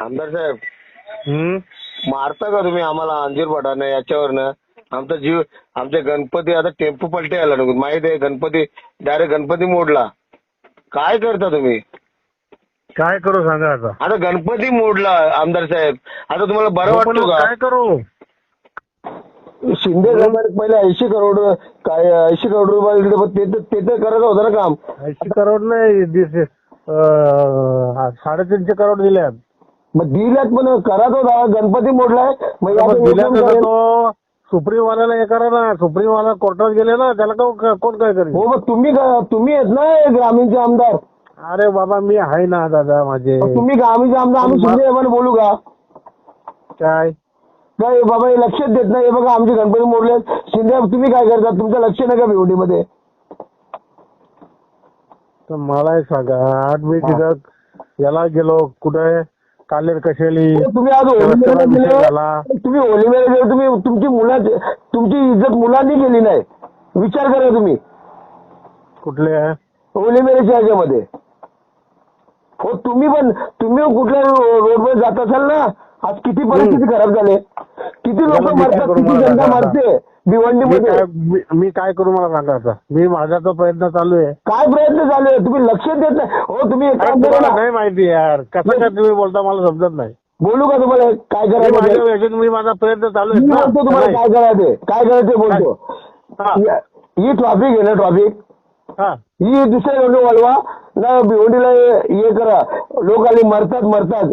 आमदार साहेब. हम्म? मारता का तुम्ही आम्हाला अंजीर पठाने याच्यावरनं? आमचा जीव आमचे गणपती आता टेम्पो पलटे आला नको माहीत आहे गणपती डायरेक्ट गणपती मोडला. काय करता तुम्ही? काय करू सांगा आता. आता गणपती मोडला आमदार साहेब. आता तुम्हाला बरं वाटतो काय का? करू? शिंदे गव्हर्नमेंट पहिले ऐंशी करोड काय ऐंशी करोड रुपये दिले पण ते तर- ते तर करत होतं ना काम. ऐंशी करोड नाही दिस- अं, साडेतीनशे करोड दिल्यात मग दिल्यात पण करत होता गणपती मोडलाय. मग मग तर. तो सुप्रीम वाल्याला हे करा ना. सुप्रीम वाला कोर्टात गेले ना त्याला का- कोण काय करेल? हो मग तुम्ही का- तुम्ही आहेत ना हे ग्रामीणचे आमदार. अरे बाबा मी आहे ना दादा माझे. मग तुम्ही ग्रामीणचे आमदार आम्ही शिंदे साहेबांना बोलू का? काय? काय बाबा हे लक्षात देत नाही. हे बघा आमचे गणपती मोडले. शिंदे तुम्ही काय करता? तुमचं लक्ष नाही का भिवंडीमध्ये. तर मला एक सांगा. आज मी तिथं याला गेलो. कुठे कालेर कशेली तुम्ही आज होली रस्त्याला मेळ्यात विषय गेले, झाला. तुम्ही गेले, तुम्ही तुमची मुलाची तुमची इज्जत मुलांनी केली नाही. विचार करा तुम्ही. कुठले आहे? होली मेळ्याच्या ह्याच्यामध्ये. हो तुम्ही पण तुम्ही कुठल्या रोडवर जात असाल ना आज किती परिस्थिती खराब झाली. किती लोक मरतात किती जनता. मरते? मी भिवंडीमध्ये काय मी- मी काय करू मला सांगा आता. मी माझा तो प्रयत्न चालू आहे. काय प्रयत्न चालू आहे? तुम्ही लक्ष देत नाही. हो तुम्ही एक काय काम करा तुम्हाला ना. नाही माहिती यार. कसं काय तुम्ही बोलता मला समजत नाही. बोलू का तुम्हाला? काय मी करायचं माझ्या ते? याच्यात मी माझा प्रयत्न चालू मी आहे तुम्हाला काय करायचं काय करायचं बोलतो. हा. ही ट्रॉफिक आहे ना ट्रॉफिक हा. ही दुसऱ्या रोड वळवा ना भिवंडीला हे करा. लोक आली मरतात मरतात.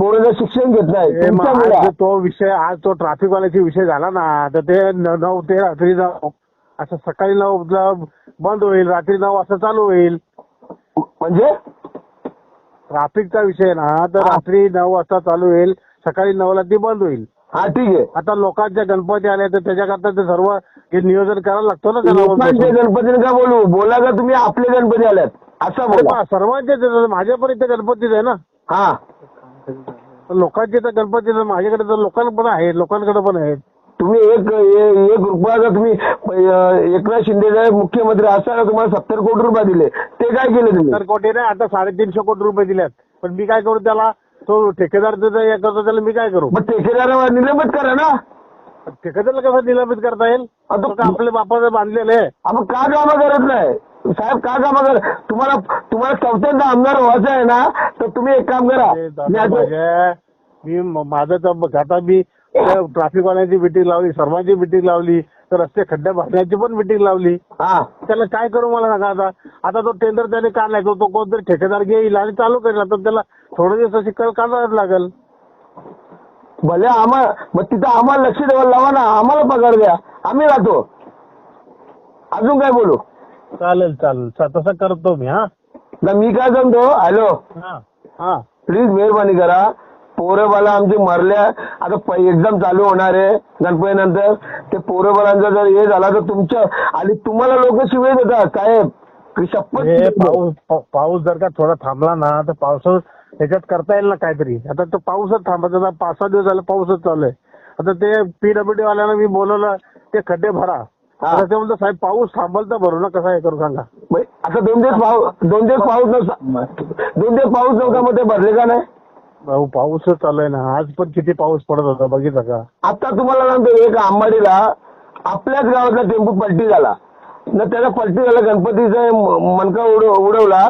पोरांना शिक्षण घेत नाही. आज तो विषय आज तो ट्रॅफिक वाल्याचा विषय झाला ना तर ते न- नऊ ते रात्री नऊ असं सकाळी नऊला बंद होईल रात्री नऊ वाजता चालू होईल. म्हणजे? ट्रॅफिकचा विषय ना तर. रात्री नऊ वाजता चालू होईल सकाळी नऊला ती बंद होईल. हा ठीक आहे. आता लोकांच्या गणपती आले तर त्याच्याकरता ते सर्व हे नियोजन करायला लागतो ना लोकांचे त्यांना गणपतीने का बोलू? बोला का तुम्ही आपले गणपती आल्यात असं बोला. सर्वांचे माझ्या पण इथे गणपतीच आहे ना. हा. तर लोकांचे तर गणपती तर माझ्याकडे तर लोकांकडे पण आहेत लोकांकडे पण आहेत. तुम्ही एक ए- एक रुपया जर तुम्ही अं, एकनाथ शिंदे साहेब मुख्यमंत्री असताना तुम्हाला सत्तर कोटी रुपये दिले. ते काय केले तुम्ही? तर कोटी नाही आता साडेतीनशे कोटी रुपये दिल्यात पण मी काय करू त्याला? तो ठेकेदार जो हे करतो त्याला मी काय करू? मग ठेकेदारावर निलंबित करा ना. ठेकेदारला कसं निलंबित करता येईल? आता तो का आपल्या बापाचं बांधलेलं. आहे आपण का कामं करत नाही? साहेब का कामं कर तुम्हाला तुम्हाला चौथ्यांदा आमदार व्हायचं आहे ना तर तुम्ही एक काम करा. ते दादा मी आता- माझ्या मी माझं तर आता मी ट्रॅफिक वाल्यांची मिटिंग लावली सर्वांची मिटिंग लावली तर रस्ते खड्डे भरण्याची पण मिटिंग लावली. हा. त्याला काय करू मला सांगा आता? आता तो टेंडर त्याने काढलाय तो तो कोणतरी ठेकेदार घेईल आणि चालू करेल. तर त्याला थोडे दिवस शिकायला काढावंच लागेल? भले आम्हाला मग तिथं आम्हाला लक्ष द्यायला लावा ना. आम्हाला पगार द्या. आम्ही राहतो. अजून काय बोलू? चालेल चालेल. तसं करतो मी हा. मी काय सांगतो? हॅलो. हा. हा. प्लीज मेहरबानी करा. पोरबाला आमचे मरल्या आता एक्झाम चालू होणार आहे गणपती नंतर ते पोरबालांचा जर हे झाला तर तुमच्या आणि तुम्हाला लोक शिवाय देतात साहेब. शपथ हे पाऊस पाऊस जर का थोडा थांबला ना तर पावसात त्याच्यात करता येईल ना काहीतरी. आता तो पाऊसच थांबत आता पाच सहा दिवस झाले पाऊसच चालू आहे. आता ते पीडब्ल्यूडी वाल्याला मी बोलवलं ते खड्डे भरा. आता ते म्हणतो साहेब पाऊस थांबल तर भरू ना कसा हे करू सांगा. आता दोन दिवस पाऊस दोन दिवस पाऊस नव्हता दोन दिवस पाऊस नव्हता मग ते भरले का नाही? भाऊ पाऊसच चालू आहे ना. आज पण किती पाऊस पडत होता बघितलं का? आता तुम्हाला सांगतो एक आंबाडीला आपल्याच गावातला टेम्पो पलटी झाला. न त्याला पलटी झाला गणपतीचा मनका उड- उडवला.